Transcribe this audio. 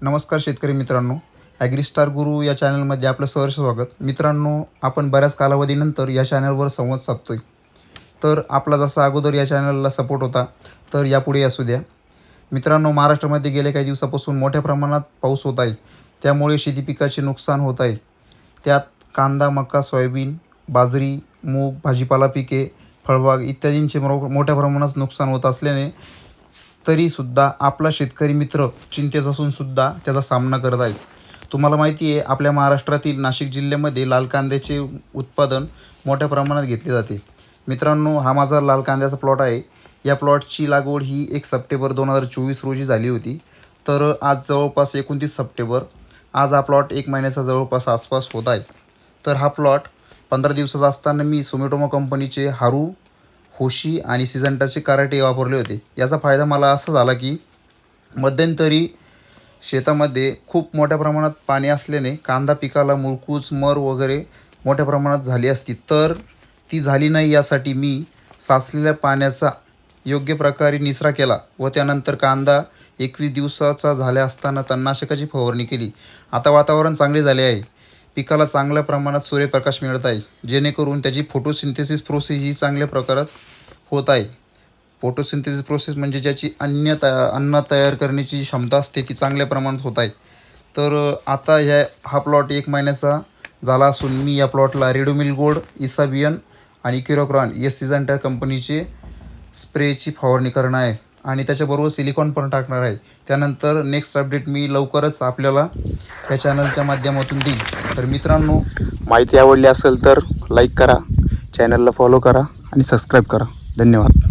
नमस्कार शेतकरी मित्रांनो ॲग्रीस्टार गुरु या चॅनलमध्ये आपलं सहर्ष स्वागत. मित्रांनो आपण बऱ्याच कालावधीनंतर या चॅनलवर संवाद साधतो आहे तर आपला जसा अगोदर या चॅनलला सपोर्ट होता तर यापुढे असू द्या. मित्रांनो महाराष्ट्रामध्ये गेल्या काही दिवसापासून मोठ्या प्रमाणात पाऊस होत आहे. त्यामुळे शेती पिकाचे नुकसान होत आहे. त्यात कांदा मका सोयाबीन बाजरी मूग भाजीपाला पिके फळबाग इत्यादींचे मोठ्या प्रमाणात नुकसान होत असल्याने तरीसुद्धा आपला शेतकरी मित्र चिंतेत असून सुद्धा त्याचा सामना करत आहे. तुम्हाला माहिती आहे आपल्या महाराष्ट्रातील नाशिक जिल्ह्यामध्ये लाल कांद्याचे उत्पादन मोठ्या प्रमाणात घेतले जाते. मित्रांनो हा माझा लाल कांद्याचा प्लॉट आहे. या प्लॉटची लागवड ही एक सप्टेंबर दोन हजार चोवीस रोजी झाली होती. तर आज जवळपास एकोणतीस सप्टेंबर आज हा प्लॉट एक महिन्याचा जवळपास आसपास होत आहे. तर हा प्लॉट पंधरा दिवसाचा असताना मी सोमेटोमो कंपनीचे हारू होशी आणि सिजंटाचे कराटे वापरले होते. याचा फायदा मला असा झाला की मध्यंतरी शेतामध्ये खूप मोठ्या प्रमाणात पाणी असल्याने कांदा पिकाला मुळकूच मर वगैरे मोठ्या प्रमाणात झाली असती. तर ती झाली नाही यासाठी मी साचलेल्या पाण्याचा योग्य प्रकारे निचरा केला व त्यानंतर कांदा एकवीस दिवसाचा झाल्या असताना तणनाशकाची फवारणी केली. आता वातावरण चांगले झाले आहे. पिकाला चांगल्या प्रमाणात सूर्यप्रकाश मिळत आहे जेणेकरून त्याची फोटोसिंथेसिस प्रोसेस ही चांगल्या प्रकारात होत आहे. फोटोसिंथेसिस प्रोसेस म्हणजे ज्याची अन्न तया अन्न तयार करण्याची क्षमता असते ती चांगल्या प्रमाणात होत आहे. तर आता ह्या हा प्लॉट एक महिन्याचा झाला असून मी या प्लॉटला रेडोमिल गोल्ड इसाबियन आणि किरोक्रॉन या सीझन कंपनीचे स्प्रेची फवारणी करणार आहे. आणि त्याच्याबरोबर सिलिकॉन पण टाकणार आहे. त्यानंतर नेक्स्ट अपडेट मी लवकरच आपल्याला या चॅनलच्या माध्यमातून देईल. तर मित्रांनो माहिती आवडली असेल तर लाईक करा चॅनलला फॉलो करा आणि सबस्क्राईब करा. धन्यवाद.